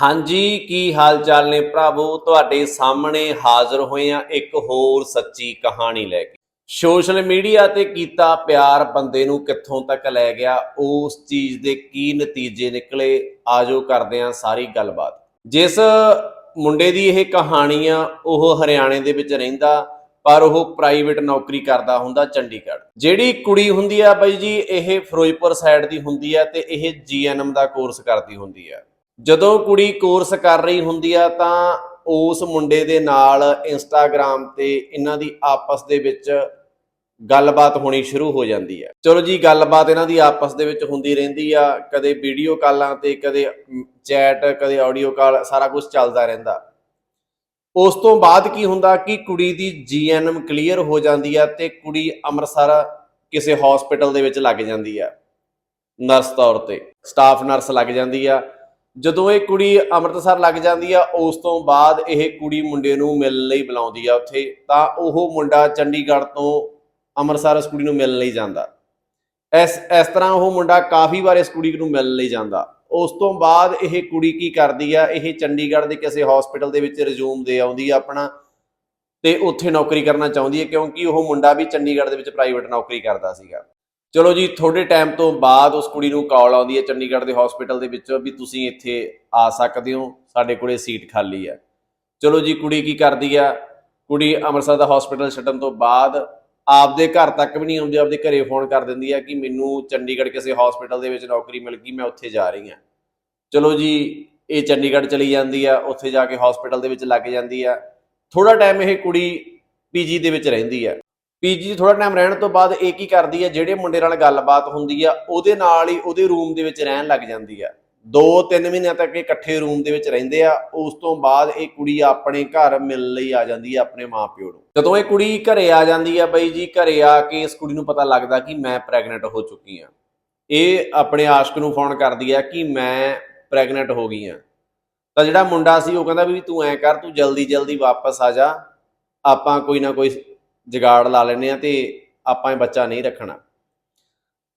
ਹਾਂਜੀ, ਕੀ ਹਾਲ ਚਾਲ ਨੇ ਭਰਾਵੋ? ਤੁਹਾਡੇ ਸਾਹਮਣੇ ਹਾਜ਼ਰ ਹੋਏ ਆ ਇੱਕ ਹੋਰ ਸੱਚੀ ਕਹਾਣੀ ਲੈ ਕੇ। ਸੋਸ਼ਲ ਮੀਡੀਆ ਤੇ ਕੀਤਾ ਪਿਆਰ ਬੰਦੇ ਨੂੰ ਕਿੱਥੋਂ ਤੱਕ ਲੈ ਗਿਆ, ਉਸ ਚੀਜ਼ ਦੇ ਕੀ ਨਤੀਜੇ ਨਿਕਲੇ? ਆਜੋ ਕਰਦੇ ਆ ਸਾਰੀ ਗੱਲਬਾਤ। ਜਿਸ ਮੁੰਡੇ ਦੀ ਇਹ ਕਹਾਣੀ ਆ, ਉਹ ਹਰਿਆਣੇ ਦੇ ਵਿੱਚ ਰਹਿੰਦਾ, ਪਰ ਉਹ ਪ੍ਰਾਈਵੇਟ ਨੌਕਰੀ ਕਰਦਾ ਹੁੰਦਾ ਚੰਡੀਗੜ੍ਹ। ਜਿਹੜੀ ਕੁੜੀ ਹੁੰਦੀ ਆ ਬਾਈ ਜੀ, ਇਹ ਫਿਰੋਜ਼ਪੁਰ ਸਾਈਡ ਦੀ ਹੁੰਦੀ ਆ ਤੇ ਇਹ ਜੀਐਨਐਮ ਦਾ ਕੋਰਸ ਕਰਦੀ ਹੁੰਦੀ ਆ। ਜਦੋਂ ਕੁੜੀ ਕੋਰਸ ਕਰ ਰਹੀ ਹੁੰਦੀ ਆ ਤਾਂ ਉਸ ਮੁੰਡੇ ਦੇ ਨਾਲ ਇੰਸਟਾਗ੍ਰam ਤੇ ਇਹਨਾਂ ਦੀ ਆਪਸ ਦੇ ਵਿੱਚ ਗੱਲਬਾਤ ਹੋਣੀ ਸ਼ੁਰੂ ਹੋ ਜਾਂਦੀ ਹੈ ਚਲੋ ਜੀ, ਗੱਲਬਾਤ ਇਹਨਾਂ ਦੀ ਆਪਸ ਦੇ ਵਿੱਚ ਹੁੰਦੀ ਰਹਿੰਦੀ ਆ, ਕਦੇ ਵੀਡੀਓ ਕਾਲਾਂ ਤੇ, ਕਦੇ ਚੈਟ ਕਦੇ ਆਡੀਓ ਕਾਲ ਸਾਰਾ ਕੁਝ ਚੱਲਦਾ ਰਹਿੰਦਾ। ਉਸ ਤੋਂ ਬਾਅਦ ਕੀ ਹੁੰਦਾ ਕਿ ਕੁੜੀ ਦੀ ਜੀਐਨਐਮ ਕਲੀਅਰ ਹੋ ਜਾਂਦੀ ਆ ਤੇ ਕੁੜੀ ਅੰਮ੍ਰਿਤਸਰ ਕਿਸੇ ਹਸਪੀਟਲ ਦੇ ਵਿੱਚ ਲੱਗ ਜਾਂਦੀ ਆ। ਨਰਸ ਤੌਰ ਤੇ ਸਟਾਫ ਨਰਸ ਲੱਗ ਜਾਂਦੀ ਆ। ਜਦੋਂ ਇਹ ਕੁੜੀ ਅੰਮ੍ਰਿਤਸਰ ਲੱਗ ਜਾਂਦੀ ਆ, ਉਸ ਤੋਂ ਬਾਅਦ ਇਹ ਕੁੜੀ ਮੁੰਡੇ ਨੂੰ ਮਿਲਣ ਲਈ ਬੁਲਾਉਂਦੀ ਆ ਉੱਥੇ, ਤਾਂ ਉਹ ਮੁੰਡਾ ਚੰਡੀਗੜ੍ਹ ਤੋਂ ਅੰਮ੍ਰਿਤਸਰ ਇਸ ਕੁੜੀ ਨੂੰ ਮਿਲਣ ਲਈ ਜਾਂਦਾ। ਇਸ ਇਸ ਤਰ੍ਹਾਂ ਉਹ ਮੁੰਡਾ ਕਾਫੀ ਵਾਰ ਇਸ ਕੁੜੀ ਨੂੰ ਮਿਲਣ ਲਈ ਜਾਂਦਾ। ਉਸ ਤੋਂ ਬਾਅਦ ਇਹ ਕੁੜੀ ਕੀ ਕਰਦੀ ਆ, ਇਹ ਚੰਡੀਗੜ੍ਹ ਦੇ ਕਿਸੇ ਹਸਪੀਟਲ ਦੇ ਵਿੱਚ ਰਿਜ਼ੂਮ ਦੇ ਆਉਂਦੀ ਆ ਆਪਣਾ, ਤੇ ਉੱਥੇ ਨੌਕਰੀ ਕਰਨਾ ਚਾਹੁੰਦੀ ਹੈ ਕਿਉਂਕਿ ਉਹ ਮੁੰਡਾ ਵੀ ਚੰਡੀਗੜ੍ਹ ਦੇ ਵਿੱਚ ਪ੍ਰਾਈਵੇਟ ਨੌਕਰੀ ਕਰਦਾ ਸੀਗਾ। ਚਲੋ ਜੀ ਥੋੜੇ ਟਾਈਮ ਤੋਂ ਬਾਅਦ ਉਸ ਕੁੜੀ ਨੂੰ ਕਾਲ ਆਉਂਦੀ ਹੈ ਚੰਡੀਗੜ੍ਹ ਦੇ ਹਸਪੀਟਲ ਦੇ ਵਿੱਚ ਵੀ ਤੁਸੀਂ ਇੱਥੇ ਆ ਸਕਦੇ ਹੋ, ਸਾਡੇ ਕੋਲੇ ਸੀਟ ਖਾਲੀ ਹੈ। ਚਲੋ ਜੀ, ਕੁੜੀ ਕੀ ਕਰਦੀ ਆ? ਕੁੜੀ ਅੰਮ੍ਰਿਤਸਰ ਦਾ ਹਸਪੀਟਲ ਛੱਡਣ ਤੋਂ ਬਾਅਦ ਆਪਦੇ ਘਰ ਤੱਕ ਵੀ ਨਹੀਂ ਆਉਂਦੀ, ਆਪਦੇ ਘਰੇ ਫੋਨ ਕਰ ਦਿੰਦੀ ਆ ਕਿ ਮੈਨੂੰ ਚੰਡੀਗੜ੍ਹ ਕਿਸੇ ਹਸਪੀਟਲ ਦੇ ਵਿੱਚ ਨੌਕਰੀ ਮਿਲ ਗਈ, ਮੈਂ ਉੱਥੇ ਜਾ ਰਹੀ ਹਾਂ। ਚਲੋ ਜੀ, ਇਹ ਚੰਡੀਗੜ੍ਹ ਚਲੀ ਜਾਂਦੀ ਆ, ਉੱਥੇ ਜਾ ਕੇ ਹਸਪੀਟਲ ਦੇ ਵਿੱਚ ਲੱਗ ਜਾਂਦੀ ਆ। ਥੋੜਾ ਟਾਈਮ ਇਹ ਕੁੜੀ ਪੀਜੀ ਦੇ ਵਿੱਚ ਰਹਿੰਦੀ ਆ। ਪੀਜੀ ਥੋੜਾ ਟਾਈਮ ਰਹਿਣ ਤੋਂ ਬਾਅਦ ਇਹ ਕੀ ਕਰਦੀ ਹੈ, ਜਿਹੜੇ ਮੁੰਡੇ ਨਾਲ ਗੱਲਬਾਤ ਹੁੰਦੀ ਆ, ਉਹਦੇ ਨਾਲ ਹੀ ਉਹਦੇ ਰੂਮ ਦੇ ਵਿੱਚ ਰਹਿਣ ਲੱਗ ਜਾਂਦੀ ਆ। 2-3 ਮਹੀਨਿਆਂ ਤੱਕ ਇਹ ਇਕੱਠੇ ਰੂਮ ਦੇ ਵਿੱਚ ਰਹਿੰਦੇ ਆ, ਉਸ ਤੋਂ ਬਾਅਦ ਇਹ ਕੁੜੀ ਆਪਣੇ ਘਰ ਮਿਲਣ ਲਈ ਆ ਜਾਂਦੀ ਆ ਆਪਣੇ ਮਾਪਿਓ ਨੂੰ। ਜਦੋਂ ਇਹ ਕੁੜੀ ਘਰੇ ਆ ਜਾਂਦੀ ਆ ਬਾਈ ਜੀ, ਘਰੇ ਆ ਕੇ ਇਸ ਕੁੜੀ ਨੂੰ ਪਤਾ ਲੱਗਦਾ ਕਿ ਮੈਂ ਪ੍ਰੈਗਨੈਂਟ ਹੋ ਚੁੱਕੀ ਆ। ਇਹ ਆਪਣੇ ਆਸ਼ਕ ਨੂੰ ਫੋਨ ਕਰਦੀ ਆ ਕਿ ਮੈਂ ਪ੍ਰੈਗਨੈਂਟ ਹੋ ਗਈ ਆ। ਤਾਂ ਜਿਹੜਾ ਮੁੰਡਾ ਸੀ, ਉਹ ਕਹਿੰਦਾ ਵੀ ਤੂੰ ਐ ਕਰ, ਤੂੰ ਜਲਦੀ ਜਲਦੀ ਵਾਪਸ ਆ ਜਾ। ਆਪਾਂ ਕੋਈ ਨਾ ਕੋਈ ਜਗਾੜ ਲਾ ਲੈਨੇ ਆ ਤੇ ਆਪਾਂ ਇਹ ਬੱਚਾ ਨਹੀਂ ਰੱਖਣਾ।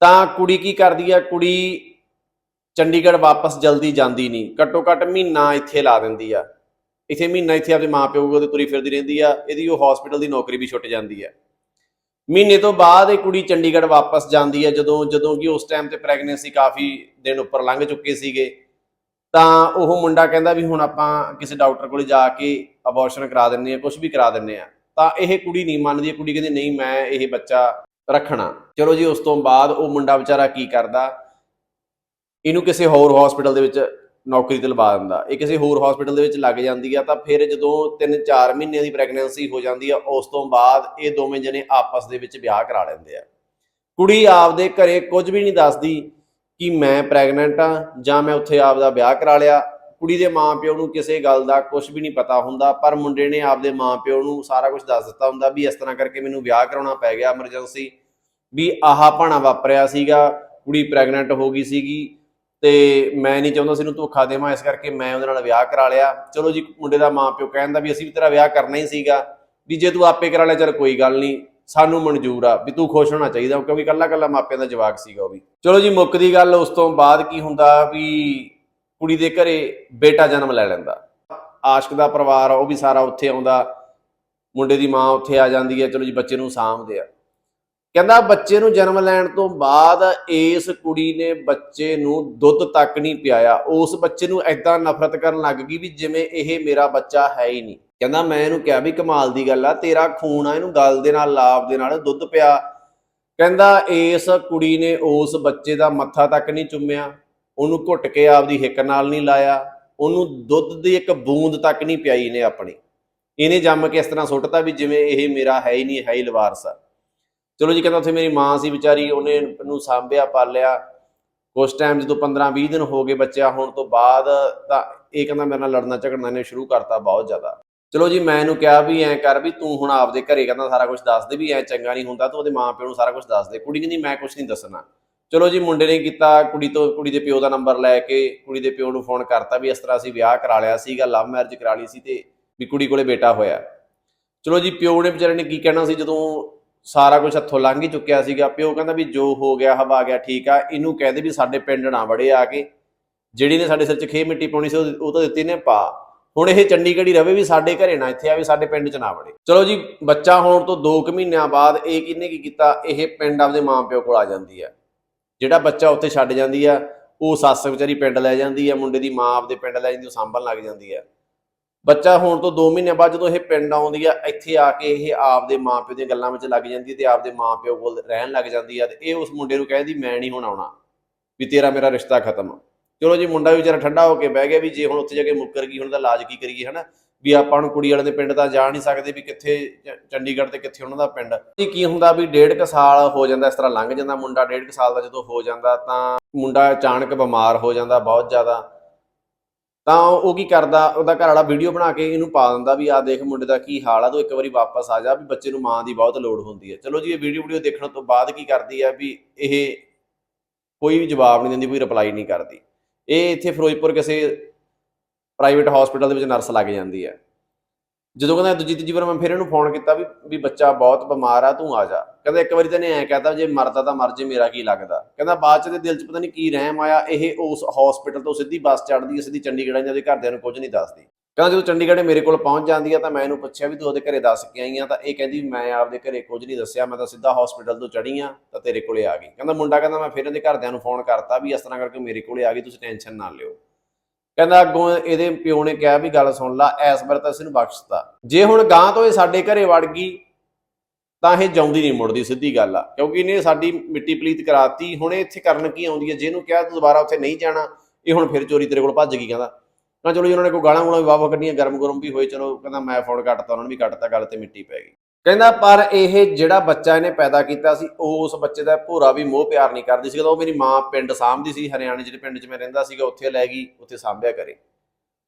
ਤਾਂ ਕੁੜੀ ਕੀ ਕਰਦੀ ਆ? ਕੁੜੀ ਚੰਡੀਗੜ੍ਹ ਵਾਪਸ ਜਲਦੀ ਜਾਂਦੀ ਨਹੀਂ। ਘੱਟੋ ਘੱਟ ਮਹੀਨਾ ਇੱਥੇ ਲਾ ਦਿੰਦੀ ਆ। ਇੱਥੇ ਮਹੀਨਾ ਇੱਥੇ ਆਪਣੇ ਮਾਪਿਓ ਕੋਲ ਤੁਰੀ ਫਿਰਦੀ ਰਹਿੰਦੀ ਆ। ਇਹਦੀ ਉਹ ਹਸਪੀਟਲ ਦੀ ਨੌਕਰੀ ਵੀ ਛੁੱਟ ਜਾਂਦੀ ਆ। ਮਹੀਨੇ ਤੋਂ ਬਾਅਦ ਇਹ ਕੁੜੀ ਚੰਡੀਗੜ੍ਹ ਵਾਪਸ ਜਾਂਦੀ ਹੈ ਜਦੋਂ ਜਦੋਂ ਕਿ ਉਸ ਟਾਈਮ ਤੇ ਪ੍ਰੈਗਨੈਂਸੀ ਕਾਫੀ ਦਿਨ ਉੱਪਰ ਲੰਘ ਚੁੱਕੇ ਸੀਗੇ। ਤਾਂ ਉਹ ਮੁੰਡਾ ਕਹਿੰਦਾ ਵੀ ਹੁਣ ਆਪਾਂ ਕਿਸੇ ਡਾਕਟਰ ਕੋਲ ਜਾ ਕੇ ਅਬੋਰਸ਼ਨ ਕਰਾ ਦਿੰਨੇ ਆ ਕੁਝ ਵੀ ਕਰਾ ਦਿੰਨੇ ਆ ਤਾਂ ਇਹ ਕੁੜੀ ਨਹੀਂ ਮੰਨਦੀ ਕੁੜੀ ਕਹਿੰਦੀ, ਨਹੀਂ, ਮੈਂ ਇਹ ਬੱਚਾ ਰੱਖਣਾ। ਚਲੋ ਜੀ, ਉਸ ਤੋਂ ਬਾਅਦ ਉਹ ਮੁੰਡਾ ਵਿਚਾਰਾ ਕੀ ਕਰਦਾ? ਇਹਨੂੰ ਕਿਸੇ ਹੋਰ ਹਸਪੀਟਲ ਦੇ ਵਿੱਚ ਨੌਕਰੀ ਤੇ ਲਵਾ ਦਿੰਦਾ। ਇਹ ਕਿਸੇ ਹੋਰ ਹਸਪੀਟਲ ਦੇ ਵਿੱਚ ਲੱਗ ਜਾਂਦੀ ਆ, ਤਾਂ ਫਿਰ ਜਦੋਂ 3-4 ਮਹੀਨਿਆਂ ਦੀ ਪ੍ਰੈਗਨੈਂਸੀ ਹੋ ਜਾਂਦੀ ਆ, ਉਸ ਤੋਂ ਬਾਅਦ ਇਹ ਦੋਵੇਂ ਜਣੇ ਆਪਸ ਦੇ ਵਿੱਚ ਵਿਆਹ ਕਰਾ ਲੈਂਦੇ ਆ। ਕੁੜੀ ਆਪਦੇ ਘਰੇ ਕੁਝ ਵੀ ਨਹੀਂ ਦੱਸਦੀ ਕਿ ਮੈਂ ਪ੍ਰੈਗਨੈਂਟ ਆ ਜਾਂ ਮੈਂ ਉੱਥੇ ਆਪਦਾ ਵਿਆਹ ਕਰਾ ਲਿਆ। ਕੁੜੀ ਦੇ ਮਾਪਿਓ ਨੂੰ ਕਿਸੇ ਗੱਲ ਦਾ ਕੁਝ ਵੀ ਨਹੀਂ ਪਤਾ ਹੁੰਦਾ, ਪਰ ਮੁੰਡੇ ਨੇ ਆਪਦੇ ਮਾਪਿਓ ਨੂੰ ਸਾਰਾ ਕੁਝ ਦੱਸ ਦਿੱਤਾ ਹੁੰਦਾ ਵੀ ਇਸ ਤਰ੍ਹਾਂ ਕਰਕੇ ਮੈਨੂੰ ਵਿਆਹ ਕਰਾਉਣਾ ਪੈ ਗਿਆ ਐਮਰਜੈਂਸੀ ਵੀ ਆਹਾ ਭਾਣਾ ਵਾਪਰਿਆ ਸੀਗਾ, ਕੁੜੀ ਪ੍ਰੈਗਨੈਂਟ ਹੋ ਗਈ ਸੀਗੀ ਤੇ ਮੈਂ ਨਹੀਂ ਚਾਹੁੰਦਾ ਸੀ ਇਹਨੂੰ ਧੋਖਾ ਦੇਵਾਂ, ਇਸ ਕਰਕੇ ਮੈਂ ਉਹਦੇ ਨਾਲ ਵਿਆਹ ਕਰਾ ਲਿਆ। ਚਲੋ ਜੀ, ਮੁੰਡੇ ਦਾ ਮਾਪਿਓ ਕਹਿੰਦਾ ਵੀ ਅਸੀਂ ਵੀ ਤੇਰਾ ਵਿਆਹ ਕਰਨਾ ਹੀ ਸੀਗਾ, ਵੀ ਜੇ ਤੂੰ ਆਪੇ ਕਰਾ ਲਿਆ ਚਲ ਕੋਈ ਗੱਲ ਨਹੀਂ, ਸਾਨੂੰ ਮਨਜ਼ੂਰ ਆ ਵੀ ਤੂੰ ਖੁਸ਼ ਹੋਣਾ ਚਾਹੀਦਾ, ਕਿਉਂਕਿ ਕੱਲਾ ਕੱਲਾ ਮਾਪਿਆਂ ਦਾ ਜਵਾਕ ਸੀਗਾ ਉਹ ਵੀ। ਚਲੋ ਜੀ, ਮੁੱਕ ਦੀ ਗੱਲ, ਉਸ ਤੋਂ ਬਾਅਦ ਕੀ ਹੁੰਦਾ ਵੀ ਕੁੜੀ ਦੇ ਘਰੇ ਬੇਟਾ ਜਨਮ ਲੈ ਲੈਂਦਾ। ਆਸ਼ਕ ਦਾ ਪਰਿਵਾਰ ਆ, ਉਹ ਵੀ ਸਾਰਾ ਉੱਥੇ ਆਉਂਦਾ। ਮੁੰਡੇ ਦੀ ਮਾਂ ਉੱਥੇ ਆ ਜਾਂਦੀ ਹੈ, ਚਲੋ ਜੀ ਬੱਚੇ ਨੂੰ ਸਾਂਭਦੇ ਆ। ਕਹਿੰਦਾ ਬੱਚੇ ਨੂੰ ਜਨਮ ਲੈਣ ਤੋਂ ਬਾਅਦ ਇਸ ਕੁੜੀ ਨੇ ਬੱਚੇ ਨੂੰ ਦੁੱਧ ਤੱਕ ਨਹੀਂ ਪਿਆਇਆ। ਉਸ ਬੱਚੇ ਨੂੰ ਐਦਾਂ ਨਫ਼ਰਤ ਕਰਨ ਲੱਗ ਗਈ ਵੀ ਜਿਵੇਂ ਇਹ ਮੇਰਾ ਬੱਚਾ ਹੈ ਹੀ ਨਹੀਂ। ਕਹਿੰਦਾ ਮੈਂ ਇਹਨੂੰ ਕਿਹਾ ਵੀ ਕਮਾਲ ਦੀ ਗੱਲ ਆ, ਤੇਰਾ ਖੂਨ ਆ, ਇਹਨੂੰ ਗਲ ਦੇ ਨਾਲ ਲਾਭ ਦੇ ਨਾਲ ਦੁੱਧ ਪਿਆ। ਕਹਿੰਦਾ ਇਸ ਕੁੜੀ ਨੇ ਉਸ ਬੱਚੇ ਦਾ ਮੱਥਾ ਤੱਕ ਨਹੀਂ ਚੁੰਮਿਆ। ਉਹਨੂੰ ਘੁੱਟ ਕੇ ਆਪਦੀ ਹਿੱਕ ਨਾਲ ਨਹੀਂ ਲਾਇਆ, ਉਹਨੂੰ ਦੁੱਧ ਦੀ ਇੱਕ ਬੂੰਦ ਤੱਕ ਨਹੀਂ ਪਿਆਈ ਨੇ ਆਪਣੀ। ਇਹਨੇ ਜੰਮ ਕੇ ਇਸ ਤਰ੍ਹਾਂ ਸੁੱਟਤਾ ਵੀ ਜਿਵੇਂ ਇਹ ਮੇਰਾ ਹੈ ਹੀ ਨਹੀਂ, ਹੈ ਹੀ ਲਵਾਰਸ ਆ। ਚਲੋ ਜੀ, ਕਹਿੰਦਾ ਉੱਥੇ ਮੇਰੀ ਮਾਂ ਸੀ ਵਿਚਾਰੀ, ਉਹਨੇ ਨੂੰ ਸਾਂਭਿਆ, ਪਾਲਿਆ। ਉਸ ਟਾਈਮ ਜਦੋਂ 15 20 ਦਿਨ ਹੋ ਗਏ ਬੱਚਾ ਹੋਣ ਤੋਂ ਬਾਅਦ ਤਾਂ ਇਹ ਕਹਿੰਦਾ ਮੇਰੇ ਨਾਲ ਲੜਨਾ ਝਗੜਨਾ ਇਹਨੇ ਸ਼ੁਰੂ ਕਰਤਾ ਬਹੁਤ ਜ਼ਿਆਦਾ। ਚਲੋ ਜੀ, ਮੈਂ ਇਹਨੂੰ ਕਿਹਾ ਵੀ ਐਂ ਕਰ ਵੀ ਤੂੰ ਹੁਣ ਆਪਦੇ ਘਰੇ ਕਹਿੰਦਾ ਸਾਰਾ ਕੁਝ ਦੱਸ ਦੇ ਵੀ ਐ ਚੰਗਾ ਨਹੀਂ ਹੁੰਦਾ, ਤੂੰ ਉਹਦੇ ਮਾਂ ਪਿਓ ਨੂੰ ਸਾਰਾ ਕੁਝ ਦੱਸ ਦੇ। ਕੁੜੀ ਕਹਿੰਦੀ, ਮੈਂ ਕੁਝ ਨਹੀਂ ਦੱਸਣਾ। ਚਲੋ ਜੀ, ਮੁੰਡੇ ਨੇ ਕੀਤਾ, ਕੁੜੀ ਤੋਂ, ਕੁੜੀ ਦੇ ਪਿਓ ਦਾ ਨੰਬਰ ਲੈ ਕੇ ਕੁੜੀ ਦੇ ਪਿਓ ਨੂੰ ਫੋਨ ਕਰਤਾ ਵੀ ਇਸ ਤਰ੍ਹਾਂ ਅਸੀਂ ਵਿਆਹ ਕਰਾ ਲਿਆ ਸੀਗਾ ਲਵ ਮੈਰਿਜ ਕਰਾ ਲਈ ਸੀ ਤੇ ਵੀ ਕੁੜੀ ਕੋਲੇ ਬੇਟਾ ਹੋਇਆ। ਚਲੋ ਜੀ, ਪਿਓ ਨੇ ਵਿਚਾਰੇ ਨੇ ਕੀ ਕਹਿਣਾ ਸੀ, ਜਦੋਂ ਸਾਰਾ ਕੁਝ ਹੱਥੋਂ ਲੰਘ ਹੀ ਚੁੱਕਿਆ ਸੀਗਾ, ਪਿਓ ਕਹਿੰਦਾ ਵੀ ਜੋ ਹੋ ਗਿਆ, ਹਵਾ ਗਿਆ, ਠੀਕ ਆ, ਇਹਨੂੰ ਕਹਦੇ ਵੀ ਸਾਡੇ ਪਿੰਡ ਨਾ ਵੜੇ ਆ ਕੇ, ਜਿਹੜੀ ਨੇ ਸਾਡੇ ਸਿਰ 'ਚ ਖੇ ਮਿੱਟੀ ਪਾਉਣੀ ਸੀ, ਉਹ ਤਾਂ ਦਿੱਤੀ ਨੇ ਪਾ। ਹੁਣ ਇਹ ਚੰਡੀਗੜ੍ਹ ਹੀ ਰਵੇ ਵੀ ਸਾਡੇ ਘਰੇ ਨਾ ਇੱਥੇ ਆਵੇ, ਸਾਡੇ ਪਿੰਡ 'ਚ ਨਾ ਵੜੇ। ਚਲੋ ਜੀ, ਬੱਚਾ ਹੋਣ ਤੋਂ 2 ਕੁ ਮਹੀਨਿਆਂ ਬਾਅਦ ਇਹ ਕਿਹਨੇ ਕੀ ਕੀਤਾ, ਇਹ ਪਿੰਡ ਆਪਦੇ ਮਾਂ ਪਿਓ ਕੋਲ ਆ ਜਾਂਦੀ ਆ। ਜਿਹੜਾ ਬੱਚਾ ਉੱਥੇ ਛੱਡ ਜਾਂਦੀ ਆ, ਉਹ ਸੱਸ ਵਿਚਾਰੀ ਪਿੰਡ ਲੈ ਜਾਂਦੀ ਆ, ਮੁੰਡੇ ਦੀ ਮਾਂ ਆਪਦੇ ਪਿੰਡ ਲੈ ਜਾਂਦੀ, ਉਹ ਸਾਂਭਣ ਲੱਗ ਜਾਂਦੀ ਆ। ਬੱਚਾ ਹੋਣ ਤੋਂ 2 ਮਹੀਨੇ ਬਾਅਦ ਜਦੋਂ ਇਹ ਪਿੰਡ ਆਉਂਦੀ ਆ, ਇੱਥੇ ਆ ਕੇ ਇਹ ਆਪਦੇ ਮਾਪਿਓ ਦੀਆਂ ਗੱਲਾਂ ਵਿੱਚ ਲੱਗ ਜਾਂਦੀ ਹੈ ਤੇ ਆਪਦੇ ਮਾਪਿਓ ਕੋਲ ਰਹਿਣ ਲੱਗ ਜਾਂਦੀ ਆ ਤੇ ਇਹ ਉਸ ਮੁੰਡੇ ਨੂੰ ਕਹਿੰਦੀ, ਮੈਂ ਨਹੀਂ ਹੁਣ ਆਉਣਾ, ਵੀ ਤੇਰਾ ਮੇਰਾ ਰਿਸ਼ਤਾ ਖਤਮ ਚਲੋ ਜੀ, ਮੁੰਡਾ ਵੀ ਵਿਚਾਰਾ ਠੰਡਾ ਹੋ ਕੇ ਬਹਿ ਗਿਆ ਵੀ ਜੇ ਹੁਣ ਉੱਥੇ ਜਾ ਕੇ ਮੁੱਕਰ ਗਈ, ਹੁਣ ਦਾ ਇਲਾਜ ਕੀ ਕਰੀਏ, ਹਨਾ? ਵੀ ਆਪਾਂ ਨੂੰ ਕੁੜੀ ਵਾਲੇ ਦੇ ਪਿੰਡ ਤਾਂ ਜਾ ਨਹੀਂ ਸਕਦੇ ਵੀ ਕਿੱਥੇ ਚ- ਚੰਡੀਗੜ੍ਹ ਤੇ ਕਿੱਥੇ ਉਹਨਾਂ ਦਾ ਪਿੰਡ। ਜੀ ਕੀ ਹੁੰਦਾ ਵੀ ਡੇਢ ਕੁ ਸਾਲ ਹੋ ਜਾਂਦਾ ਇਸ ਤਰ੍ਹਾਂ ਲੰਘ ਜਾਂਦਾ ਮੁੰਡਾ, ਡੇਢ ਕੁ ਸਾਲ ਦਾ ਜਦੋਂ ਹੋ ਜਾਂਦਾ ਤਾਂ ਮੁੰਡਾ ਅਚਾਨਕ ਬਿਮਾਰ ਹੋ ਜਾਂਦਾ ਬਹੁਤ ਜ਼ਿਆਦਾ। ਤਾਂ ਉਹ ਕੀ ਕਰਦਾ, ਉਹਦਾ ਘਰ ਵਾਲਾ ਵੀਡੀਓ ਬਣਾ ਕੇ ਇਹਨੂੰ ਪਾ ਦਿੰਦਾ ਵੀ ਆ ਦੇਖ ਮੁੰਡੇ ਦਾ ਕੀ ਹਾਲ ਆ, ਤੂੰ ਇੱਕ ਵਾਰੀ ਵਾਪਸ ਆ ਜਾ ਵੀ ਬੱਚੇ ਨੂੰ ਮਾਂ ਦੀ ਬਹੁਤ ਲੋੜ ਹੁੰਦੀ ਹੈ ਚਲੋ ਜੀ, ਇਹ ਵੀਡੀਓ ਵੀਡੀਓ ਦੇਖਣ ਤੋਂ ਬਾਅਦ ਕੀ ਕਰਦੀ ਆ ਵੀ ਇਹ ਕੋਈ ਵੀ ਜਵਾਬ ਨਹੀਂ ਦਿੰਦੀ, ਕੋਈ ਰਿਪਲਾਈ ਨਹੀਂ ਕਰਦੀ। ਇਹ ਇੱਥੇ ਫਿਰੋਜ਼ਪੁਰ ਕਿਸੇ ਪ੍ਰਾਈਵੇਟ ਹਸਪੀਟਲ ਦੇ ਵਿੱਚ ਨਰਸ ਲੱਗ ਜਾਂਦੀ ਹੈ। ਜਦੋਂ ਕਹਿੰਦਾ ਦੂਜੀ ਤੀਜੀ ਵਾਰ ਮੈਂ ਫਿਰ ਇਹਨੂੰ ਫੋਨ ਕੀਤਾ ਵੀ ਵੀ ਬੱਚਾ ਬਹੁਤ ਬਿਮਾਰ ਆ, ਤੂੰ ਆ ਜਾ। ਕਹਿੰਦਾ ਇੱਕ ਵਾਰੀ ਤੈਨੇ ਇਹਨੇ ਐਂ ਕਹਤਾ, ਜੇ ਮਰਦਾ ਤਾਂ ਮਰ ਜੇ, ਮੇਰਾ ਕੀ ਲੱਗਦਾ। ਕਹਿੰਦਾ ਬਾਅਦ ਚ ਦੇ ਦਿਲ ਚ ਪਤਾ ਨਹੀਂ ਕੀ ਰਹਿਮ ਆਇਆ, ਇਹ ਉਸ ਹਸਪੀਟਲ ਤੋਂ ਸਿੱਧੀ ਬੱਸ ਚੜਦੀ ਹੈ, ਸਿੱਧੀ ਚੰਡੀਗੜ੍ਹ ਜਾਂਦੀ ਉਹਦੇ ਘਰਦਿਆਂ ਨੂੰ ਕੁਝ ਨਹੀਂ ਦੱਸਦੀ। ਕਹਿੰਦਾ ਜਦੋਂ ਚੰਡੀਗੜ੍ਹ ਮੇਰੇ ਕੋਲ ਪਹੁੰਚ ਜਾਂਦੀ ਆ ਤਾਂ ਮੈਂ ਇਹਨੂੰ ਪੁੱਛਿਆ ਵੀ ਤੂੰ ਉਹਦੇ ਘਰੇ ਦੱਸ ਕੇ ਆਈ ਆ, ਤਾਂ ਇਹ ਕਹਿੰਦੀ ਮੈਂ ਆਪਦੇ ਘਰੇ ਕੁਝ ਨਹੀਂ ਦੱਸਿਆ, ਮੈਂ ਤਾਂ ਸਿੱਧਾ ਹਸਪੀਟਲ ਤੋਂ ਚੜੀ ਆ, ਤਾਂ ਤੇਰੇ ਕੋਲੇ ਆ ਗਈ। ਕਹਿੰਦਾ ਮੁੰਡਾ ਕਹਿੰਦਾ ਮੈਂ ਫਿਰ ਇਹਦੇ ਘਰਦਿਆਂ ਨੂੰ ਫੋਨ ਕਰਤਾ ਵੀ ਇਸ ਤਰ੍ਹਾਂ ਕਰਕੇ ਮੇਰੇ ਕੋਲੇ ਆ ਗਈ, ਤੁਸੀਂ ਟੈਨਸ਼ਨ ਨਾ ਲਿਓ। ਕਹਿੰਦਾ ਅੱਗੋਂ ਇਹਦੇ ਪਿਓ ਨੇ ਕਿਹਾ ਵੀ ਗੱਲ ਸੁਣ ਲਾ ਐਸ ਵਾਰ ਤਾਂ ਅਸੀਂ ਨੂੰ ਬਖਸ਼ਤਾ ਜੇ ਹੁਣ ਗਾਂ ਤੋਂ ਇਹ ਸਾਡੇ ਘਰੇ ਵੜ ਗਈ, ਤਾਂ ਇਹ ਜਾਉਂਦੀ ਨਹੀਂ ਮੁੜਦੀ, ਸਿੱਧੀ ਗੱਲ ਆ। ਕਿਉਂਕਿ ਇਹਨੇ ਸਾਡੀ ਮਿੱਟੀ ਪਲੀਤ ਕਰਾਤੀ, ਹੁਣ ਇਹ ਇੱਥੇ ਕਰਨ ਕੀ ਆਉਂਦੀ ਹੈ ਜਿਹਨੂੰ ਕਿਹਾ ਤੂੰ ਦੁਬਾਰਾ ਉੱਥੇ ਨਹੀਂ ਜਾਣਾ, ਇਹ ਹੁਣ ਫਿਰ ਚੋਰੀ ਤੇਰੇ ਕੋਲ ਭੱਜ ਗਈ, ਕਹਿੰਦਾ। ਤਾਂ ਚਲੋ ਜੀ, ਉਹਨਾਂ ਨੇ ਕੋਈ ਗਾਲਾਂ ਗੂਲਾਂ ਵੀ ਵਾਵਾ ਕੱਢੀਆਂ ਗਰਮ ਗਰਮ ਵੀ ਹੋਏ, ਚਲੋ ਕਹਿੰਦਾ ਮੈਂ ਫੋਨ ਕੱਟਤਾ, ਉਹਨਾਂ ਨੇ ਵੀ ਕੱਟਤਾ, ਗੱਲ ਤੇ ਮਿੱਟੀ ਪੈ ਗਈ। ਕਹਿੰਦਾ, ਪਰ ਇਹ ਜਿਹੜਾ ਬੱਚਾ ਇਹਨੇ ਪੈਦਾ ਕੀਤਾ ਸੀ, ਉਹ ਉਸ ਬੱਚੇ ਦਾ ਭੋਰਾ ਵੀ ਮੋਹ ਪਿਆਰ ਨਹੀਂ ਕਰਦੀ ਸੀ। ਕਹਿੰਦਾ ਉਹ ਮੇਰੀ ਮਾਂ ਪਿੰਡ ਸਾਂਭਦੀ ਸੀ, ਹਰਿਆਣੇ ਜਿਹੜੇ ਪਿੰਡ 'ਚ ਮੈਂ ਰਹਿੰਦਾ ਸੀਗਾ, ਉੱਥੇ ਲੈ ਗਈ, ਉੱਥੇ ਸਾਂਭਿਆ ਕਰੇ।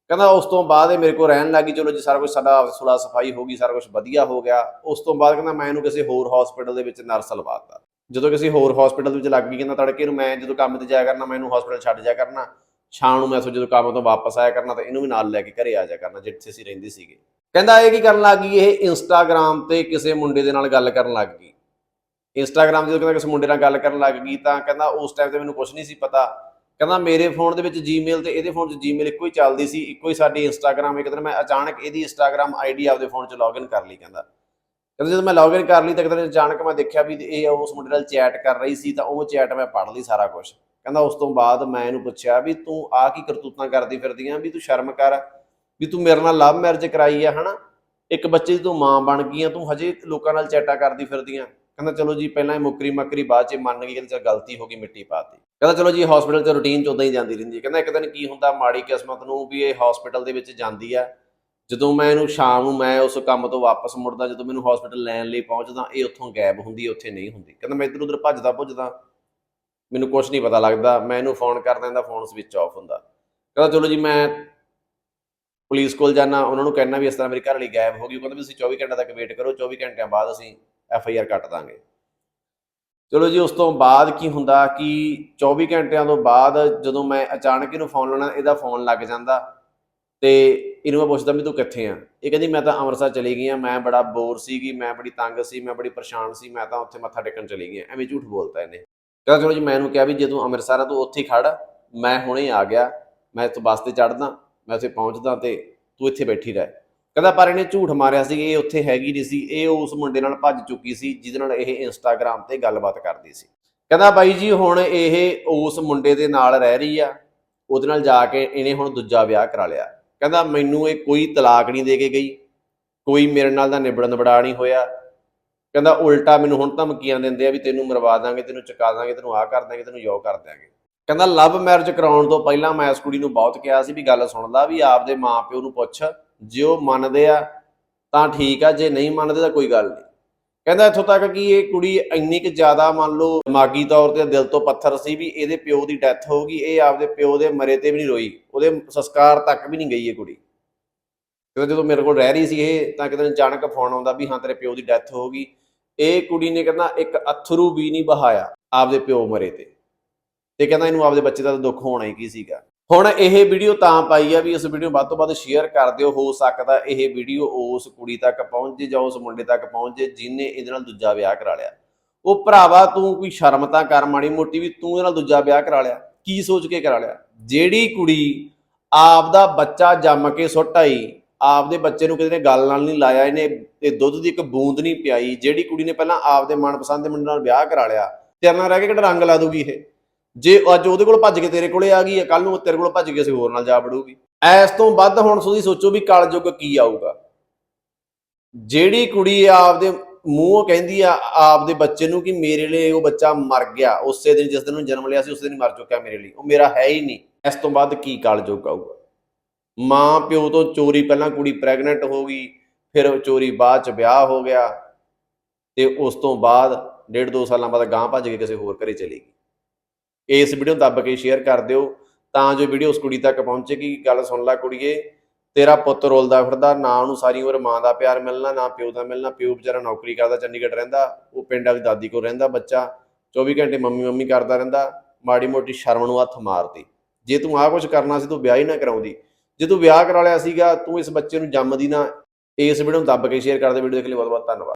ਕਹਿੰਦਾ, ਉਸ ਤੋਂ ਬਾਅਦ ਇਹ ਮੇਰੇ ਕੋਲ ਰਹਿਣ ਲੱਗੀ ਚਲੋ ਜੀ, ਸਾਰਾ ਕੁਝ ਸਾਡਾ ਸੁਲਾ ਸਫ਼ਾਈ ਹੋ ਗਈ, ਸਾਰਾ ਕੁਝ ਵਧੀਆ ਹੋ ਗਿਆ। ਉਸ ਤੋਂ ਬਾਅਦ ਕਹਿੰਦਾ, ਮੈਂ ਇਹਨੂੰ ਕਿਸੇ ਹੋਰ ਹਸਪੀਟਲ ਦੇ ਵਿੱਚ ਨਰਸ ਲਵਾਤਾ। ਜਦੋਂ ਕਿਸੇ ਹੋਰ ਹਸਪੀਟਲ ਵਿੱਚ ਲੱਗ ਗਈ, ਕਹਿੰਦਾ, ਤੜਕੇ ਨੂੰ ਮੈਂ ਜਦੋਂ ਕੰਮ ਤੇ ਜਾਇਆ ਕਰਨਾ, ਮੈਂ ਇਹਨੂੰ ਹਸਪੀਟਲ ਛੱਡ ਜਾਇਆ ਕਰਨਾ। ਸ਼ਾਮ ਨੂੰ ਮੈਂ ਸੋ ਜਦੋਂ ਕੰਮ ਤੋਂ ਵਾਪਸ ਆਇਆ ਕਰਨਾ, ਤਾਂ ਇਹਨੂੰ ਵੀ ਨਾਲ ਲੈ ਕੇ ਘਰੇ ਆ ਜਾਇਆ ਕਰਨਾ, ਜਿੱਥੇ ਅਸੀਂ ਰਹਿੰਦੇ ਸੀਗੇ। ਕਹਿੰਦਾ ਇਹ ਕੀ ਕਰਨ ਲੱਗ ਗਈ? ਇਹ ਇੰਸਟਾਗ੍ਰam ਤੇ ਕਿਸੇ ਮੁੰਡੇ ਦੇ ਨਾਲ ਗੱਲ ਕਰਨ ਲੱਗ ਗਈ। ਇੰਸਟਾਗ੍ਰam ਜਦੋਂ ਕਹਿੰਦਾ ਕਿਸੇ ਮੁੰਡੇ ਨਾਲ ਗੱਲ ਕਰਨ ਲੱਗ ਗਈ ਤਾਂ ਕਹਿੰਦਾ ਉਸ ਟਾਈਮ ਤੇ ਮੈਨੂੰ ਕੁਝ ਨਹੀਂ ਸੀ ਪਤਾ। ਕਹਿੰਦਾ ਮੇਰੇ ਫੋਨ ਦੇ ਵਿੱਚ ਜੀਮੇਲ ਤੇ ਇਹਦੇ ਫੋਨ 'ਚ ਜੀਮੇਲ ਇੱਕੋ ਹੀ ਚੱਲਦੀ ਸੀ, ਇੱਕੋ ਹੀ ਸਾਡੀ ਇੰਸਟਾਗ੍ਰam ਇੱਕ ਦਿਨ ਮੈਂ ਅਚਾਨਕ ਇਹਦੀ ਇੰਸਟਾਗ੍ਰam ਆਈਡੀ ਆਪਦੇ ਫੋਨ 'ਚ ਲੌਗਇਨ ਕਰ ਲਈ ਕਹਿੰਦਾ। ਕਹਿੰਦਾ ਜਦੋਂ ਮੈਂ ਲੌਗਇਨ ਕਰ ਲਈ ਤਾਂ ਇੱਕ ਦਿਨ ਅਚਾਨਕ ਮੈਂ ਦੇਖਿਆ ਵੀ ਇਹ ਉਸ ਮੁੰਡੇ ਨਾਲ ਚੈਟ ਕਰ ਰਹੀ ਸੀ ਤਾਂ ਉਹ ਚੈਟ ਮੈਂ ਪੜ੍ਹ ਲਈ ਸਾਰਾ ਕੁਝ ਕਹਿੰਦਾ ਉਸ ਤੋਂ ਬਾਅਦ ਮੈਂ ਇਹਨੂੰ ਪੁੱਛਿਆ ਵੀ ਤੂੰ ਆ ਕੀ ਕਰਤੂਤਾਂ ਕਰਦੀ ਫਿਰਦੀ ਆਂ? ਵੀ ਤੂੰ ਸ਼ਰਮ ਕਰ। ਵੀ ਤੂੰ ਮੇਰੇ ਨਾਲ ਲਵ ਮੈਰਿਜ ਕਰਾਈ ਆ, ਹਨਾ? ਇੱਕ ਬੱਚੇ ਦੀ ਤੂੰ ਮਾਂ ਬਣ ਗਈ ਆ, ਤੂੰ ਹਜੇ ਲੋਕਾਂ ਨਾਲ ਚੈਟਾ ਕਰਦੀ ਫਿਰਦੀ ਆਂ ਕਹਿੰਦਾ, ਚਲੋ ਜੀ, ਪਹਿਲਾਂ ਇਹ ਮੁਕਰੀ ਮਕਰੀ ਬਾਅਦ ਚ ਮੰਨ ਗਈ ਕਿ ਚਲ ਗਲਤੀ ਹੋ ਗਈ, ਮਿੱਟੀ ਪਾਤੀ ਕਹਿੰਦਾ, ਚਲੋ ਜੀ ਹਸਪੀਟਲ ਚ ਰੂਟੀਨ ਚ ਉਦਾਂ ਹੀ ਜਾਂਦੀ ਰਹਿੰਦੀ ਕਹਿੰਦਾ, ਇੱਕ ਦਿਨ ਕੀ ਹੁੰਦਾ, ਮਾੜੀ ਕਿਸਮਤ ਨੂੰ ਵੀ ਇਹ ਹਸਪੀਟਲ ਦੇ ਵਿੱਚ ਜਾਂਦੀ ਆ। ਜਦੋਂ ਮੈਂ ਇਹਨੂੰ ਸ਼ਾਮ ਨੂੰ ਮੈਂ ਉਸ ਕੰਮ ਤੋਂ ਵਾਪਸ ਮੁੜਦਾ, ਜਦੋਂ ਮੈਨੂੰ ਹਸਪੀਟਲ ਲੈਣ ਲਈ ਪਹੁੰਚਦਾ, ਇਹ ਉੱਥੋਂ ਗਾਇਬ ਹੁੰਦੀ ਹੈ ਉੱਥੇ ਨਹੀਂ ਹੁੰਦੀ। ਕਹਿੰਦਾ, ਮੈਂ ਇੱਧਰ ਉੱਧਰ ਭੱਜਦਾ, ਭੁੱਜਦਾ। ਮੈਨੂੰ ਕੁਝ ਨਹੀਂ ਪਤਾ ਲੱਗਦਾ। ਮੈਂ ਇਹਨੂੰ ਫੋਨ ਕਰਦਾ, ਇਹਦਾ ਫੋਨ ਸਵਿਚ ਆਫ ਹੁੰਦਾ। ਕਹਿੰਦਾ, ਚਲੋ ਜੀ, ਮੈਂ ਪੁਲਿਸ ਕੋਲ ਜਾਣਾ ਉਹਨਾਂ ਨੂੰ ਕਹਿਣਾ ਵੀ ਇਸ ਤਰ੍ਹਾਂ ਮੇਰੀ ਘਰ ਵਾਲੀ ਗਾਇਬ ਹੋ ਗਈ, ਉਹ ਕਹਿੰਦੇ ਵੀ ਤੁਸੀਂ 24 ਘੰਟੇ ਤੱਕ ਵੇਟ ਕਰੋ 24 ਘੰਟਿਆਂ ਬਾਅਦ ਅਸੀਂ ਐਫ ਆਈ ਆਰ ਕੱਟ ਦਾਂਗੇ। ਚਲੋ ਜੀ, ਉਸ ਤੋਂ ਬਾਅਦ ਕੀ ਹੁੰਦਾ ਕਿ 24 ਘੰਟਿਆਂ ਤੋਂ ਬਾਅਦ ਜਦੋਂ ਮੈਂ ਅਚਾਨਕ ਇਹਨੂੰ ਫੋਨ ਲਾਉਣਾ, ਇਹਦਾ ਫੋਨ ਲੱਗ ਜਾਂਦਾ ਤੇ ਇਹਨੂੰ ਮੈਂ ਪੁੱਛਦਾ ਵੀ ਤੂੰ ਕਿੱਥੇ ਆ? ਇਹ ਕਹਿੰਦੀ ਮੈਂ ਤਾਂ ਅੰਮ੍ਰਿਤਸਰ ਚਲੀ ਗਈ ਆ ਮੈਂ ਬੜਾ ਬੋਰ ਸੀਗੀ, ਮੈਂ ਬੜੀ ਤੰਗ ਸੀ, ਮੈਂ ਬੜੀ ਪਰੇਸ਼ਾਨ ਸੀ, ਮੈਂ ਤਾਂ ਉੱਥੇ ਮੱਥਾ ਟੇਕਣ ਚਲੀ ਗਈ ਆ ਐਵੇਂ ਝੂਠ ਬੋਲਤਾ ਇਹਨੇ। ਕਹਿੰਦਾ ਚਲੋ ਜੀ, ਮੈਂ ਇਹਨੂੰ ਕਿਹਾ ਵੀ ਜੇ ਤੂੰ ਅੰਮ੍ਰਿਤਸਰ ਆ, ਤੂੰ ਉੱਥੇ ਹੀ ਖੜ, ਮੈਂ ਹੁਣੇ ਆ ਗਿਆ, ਮੈਂ ਇੱਥੋਂ ਬੱਸ ਤੇ ਚੜਦਾ ਮੈਂ ਉੱਥੇ ਪਹੁੰਚਦਾ ਤੇ ਤੂੰ ਇੱਥੇ ਬੈਠੀ ਰਹਿ। ਕਹਿੰਦਾ, ਪਰ ਇਹਨੇ ਝੂਠ ਮਾਰਿਆ ਸੀ, ਇਹ ਉੱਥੇ ਹੈਗੀ ਨਹੀਂ ਸੀ। ਇਹ ਉਸ ਮੁੰਡੇ ਨਾਲ ਭੱਜ ਚੁੱਕੀ ਸੀ, ਜਿਹਦੇ ਨਾਲ ਇਹ ਇੰਸਟਾਗ੍ਰam ਤੇ ਗੱਲਬਾਤ ਕਰਦੀ ਸੀ। ਕਹਿੰਦਾ, ਬਾਈ ਜੀ, ਹੁਣ ਇਹ ਉਸ ਮੁੰਡੇ ਦੇ ਨਾਲ ਰਹਿ ਰਹੀ ਆ, ਉਹਦੇ ਨਾਲ ਜਾ ਕੇ ਇਹਨੇ ਹੁਣ ਦੂਜਾ ਵਿਆਹ ਕਰਾ ਲਿਆ। ਕਹਿੰਦਾ, ਮੈਨੂੰ ਇਹ ਕੋਈ ਤਲਾਕ ਨਹੀਂ ਦੇ ਕੇ ਗਈ, ਕੋਈ ਮੇਰੇ ਨਾਲ ਦਾ ਨਿਬੜਨ ਬੜਾ ਨਹੀਂ ਹੋਇਆ। ਕਹਿੰਦਾ, ਉਲਟਾ ਮੈਨੂੰ ਹੁਣ ਧਮਕੀਆਂ ਦਿੰਦੇ ਆ ਵੀ ਤੈਨੂੰ ਮਰਵਾ ਦਾਂਗੇ, ਤੈਨੂੰ ਚੁਕਾ ਦਾਂਗੇ, ਤੈਨੂੰ ਆਹ ਕਰ ਦਾਂਗੇ, ਤੈਨੂੰ ਯੋ ਕਰ ਦਾਂਗੇ ਕਹਿੰਦਾ, ਲਵ ਮੈਰਿਜ ਕਰਾਉਣ ਤੋਂ ਪਹਿਲਾਂ ਮੈਂ ਇਸ ਕੁੜੀ ਨੂੰ ਬਹੁਤ ਕਿਹਾ ਸੀ ਵੀ ਗੱਲ ਸੁਣ ਲਾ ਵੀ ਆਪਦੇ ਮਾਪਿਓ ਨੂੰ ਪੁੱਛ, ਜੇ ਉਹ ਮੰਨਦੇ ਆ ਤਾਂ ਠੀਕ ਆ, ਜੇ ਨਹੀਂ ਮੰਨਦੇ ਤਾਂ ਕੋਈ ਗੱਲ ਨਹੀਂ। ਕਹਿੰਦਾ, ਇੱਥੋਂ ਤੱਕ ਕਿ ਇਹ ਕੁੜੀ ਇੰਨੀ ਕਿ ਜ਼ਿਆਦਾ ਮੰਨ ਲਓ ਦਿਮਾਗੀ ਤੌਰ ਤੇ ਦਿਲ ਤੋਂ ਪੱਥਰ ਸੀ ਵੀ ਇਹਦੇ ਪਿਓ ਦੀ ਡੈਥ ਹੋ ਗਈ, ਇਹ ਆਪਦੇ ਪਿਓ ਦੇ ਮਰੇ ਤੇ ਵੀ ਨਹੀਂ ਰੋਈ, ਉਹਦੇ ਸੰਸਕਾਰ ਤੱਕ ਵੀ ਨਹੀਂ ਗਈ ਇਹ ਕੁੜੀ। ਕਿਉਂਕਿ ਜਦੋਂ ਮੇਰੇ ਕੋਲ ਰਹਿ ਰਹੀ ਸੀ ਇਹ, ਤਾਂ ਕਿਤੇ ਅਚਾਨਕ ਫੋਨ ਆਉਂਦਾ ਵੀ ਹਾਂ, ਤੇਰੇ ਪਿਓ ਦੀ ਡੈਥ ਹੋ ਗਈ। ਇਹ ਕੁੜੀ ਨੇ ਕਹਿੰਦਾ, ਇੱਕ ਅਥਰੂ ਵੀ ਨਹੀਂ ਬਹਾਇਆ ਆਪਦੇ ਪਿਓ ਮਰੇ ਤੇ। ਤੇ ਕਹਿੰਦਾ ਇਹਨੂੰ ਆਪਦੇ ਬੱਚੇ ਦਾ ਤਾਂ ਦੁੱਖ ਹੋਣਾ ਹੀ ਕੀ ਸੀਗਾ। ਹੁਣ ਇਹ ਵੀਡੀਓ ਤਾਂ ਪਾਈ ਆ ਵੀ ਇਸ ਵੀਡੀਓ ਵੱਧ ਤੋਂ ਵੱਧ ਸ਼ੇਅਰ ਕਰ ਦਿਓ, ਹੋ ਸਕਦਾ ਇਹ ਵੀਡੀਓ ਉਸ ਕੁੜੀ ਤੱਕ ਪਹੁੰਚ ਜੇ ਜਾਂ ਉਸ ਮੁੰਡੇ ਤੱਕ ਪਹੁੰਚ ਜੇ ਜਿਹਨੇ ਇਹਦੇ ਨਾਲ ਦੂਜਾ ਵਿਆਹ ਕਰਾ ਲਿਆ। ਉਹ ਭਰਾਵਾ ਤੂੰ ਕੋਈ ਸ਼ਰਮ ਤਾਂ ਕਰ ਮਾੜੀ ਮੋਟੀ ਵੀ ਤੂੰ ਇਹਦੇ ਨਾਲ ਦੂਜਾ ਵਿਆਹ ਕਰਾ ਲਿਆ, ਕੀ ਸੋਚ ਕੇ ਕਰਾ ਲਿਆ? ਜਿਹੜੀ ਕੁੜੀ ਆਪ ਦਾ ਬੱਚਾ ਜੰਮ ਕੇ ਸੁੱਟ ਆਈ ਆਪ ਬੱਚੇ ਨੂੰ ਕਿਸੇ ਨੇ ਗੱਲ ਨਾਲ ਨਹੀਂ ਲਾਇਆ ਇਹਨੇ ਤੇ ਦੁੱਧ ਦੀ ਇੱਕ ਬੂੰਦ ਨਹੀਂ ਪਿਆਈ, ਜਿਹੜੀ ਕੁੜੀ ਨੇ ਪਹਿਲਾਂ ਆਪਦੇ ਮਨਪਸੰਦ ਦੇ ਮੁੰਡੇ ਨਾਲ ਵਿਆਹ ਕਰਾ ਲਿਆ ਤੇਰੇ ਨਾਲ ਰਹਿ ਕੇ ਕਿਹੜਾ ਰੰਗ ਲਾ ਦੂਗੀ ਇਹ? ਜੇ ਅੱਜ ਉਹਦੇ ਕੋਲ ਭੱਜ ਕੇ ਤੇਰੇ ਕੋਲੇ ਆ ਗਈ ਹੈ ਕੱਲ ਨੂੰ ਤੇਰੇ ਕੋਲ ਭੱਜ ਕੇ ਕਿਸੇ ਹੋਰ ਨਾਲ ਜਾ ਵੜੂਗੀ। ਐਸ ਤੋਂ ਵੱਧ ਹੁਣ ਤੁਸੀਂ ਸੋਚੋ ਵੀ ਕਲਯੁੱਗ ਕੀ ਆਊਗਾ। ਜਿਹੜੀ ਕੁੜੀ ਆਪਦੇ ਮੂੰਹੋਂ ਕਹਿੰਦੀ ਆ ਆਪਦੇ ਬੱਚੇ ਨੂੰ ਕਿ ਮੇਰੇ ਲਈ ਉਹ ਬੱਚਾ ਮਰ ਗਿਆ, ਉਸੇ ਦਿਨ ਜਿਸ ਦਿਨ ਉਹਨੇ ਜਨਮ ਲਿਆ ਸੀ, ਉਸ ਦਿਨ ਮਰ ਚੁੱਕਿਆ ਮੇਰੇ ਲਈ। ਉਹ ਮੇਰਾ ਹੈ ਹੀ ਨਹੀਂ। ਇਸ ਤੋਂ ਬਾਅਦ ਕੀ ਕਲਯੁੱਗ ਆਊਗਾ। ਮਾਂ ਪਿਓ ਤੋਂ ਚੋਰੀ ਪਹਿਲਾਂ ਕੁੜੀ ਪ੍ਰੈਗਨੈਂਟ ਹੋ ਗਈ, ਫਿਰ ਚੋਰੀ ਬਾਅਦ ਚ ਵਿਆਹ ਹੋ ਗਿਆ ਤੇ ਉਸ ਤੋਂ ਬਾਅਦ ਡੇਢ ਦੋ ਸਾਲਾਂ ਬਾਅਦ ਗਾਂ ਭੱਜ ਕੇ ਕਿਸੇ ਹੋਰ ਘਰੇ ਚਲੀ ਗਈ। ਇਸ ਵੀਡੀਓ ਨੂੰ ਦੱਬ ਕੇ ਸ਼ੇਅਰ ਕਰ ਦਿਓ, ਤਾਂ ਜੋ ਵੀਡੀਓ ਉਸ ਕੁੜੀ ਤੱਕ ਪਹੁੰਚੇਗੀ ਗੱਲ ਸੁਣ ਲੈ ਕੁੜੀਏ। ਤੇਰਾ ਪੁੱਤ ਰੋਲਦਾ ਫਿਰਦਾ, ਨਾ ਉਹਨੂੰ ਸਾਰੀ ਉਮਰ ਮਾਂ ਦਾ ਪਿਆਰ ਮਿਲਣਾ, ਨਾ ਪਿਓ ਦਾ ਮਿਲਣਾ। ਪਿਓ ਵਿਚਾਰਾ ਨੌਕਰੀ ਕਰਦਾ, ਚੰਡੀਗੜ੍ਹ ਰਹਿੰਦਾ, ਉਹ ਪਿੰਡ ਵਾਲੀ ਦਾਦੀ ਕੋਲ ਰਹਿੰਦਾ, ਬੱਚਾ 24 ਘੰਟੇ ਮੰਮੀ ਮੰਮੀ ਕਰਦਾ ਰਹਿੰਦਾ ਮਾੜੀ ਮੋਟੀ ਸ਼ਰਮ ਨੂੰ ਹੱਥ ਮਾਰਦੀ। ਜੇ ਤੂੰ ਆਹ ਕੁਝ ਕਰਨਾ ਸੀ, ਤੂੰ ਵਿਆਹ ਹੀ ਨਾ ਕਰਾਉਂਦੀ। ਜੇ ਤੂੰ ਵਿਆਹ ਕਰਾ ਲਿਆ ਸੀਗਾ, ਤੂੰ ਇਸ ਬੱਚੇ ਨੂੰ ਜੰਮਦੀ ਨਾ, ਇਸ ਵੀਡੀਓ ਨੂੰ ਦੱਬ ਕੇ ਸ਼ੇਅਰ ਕਰ ਦੇ ਵੀਡੀਓ ਦੇਖ ਲਈ ਬਹੁਤ ਬਹੁਤ ਧੰਨਵਾਦ।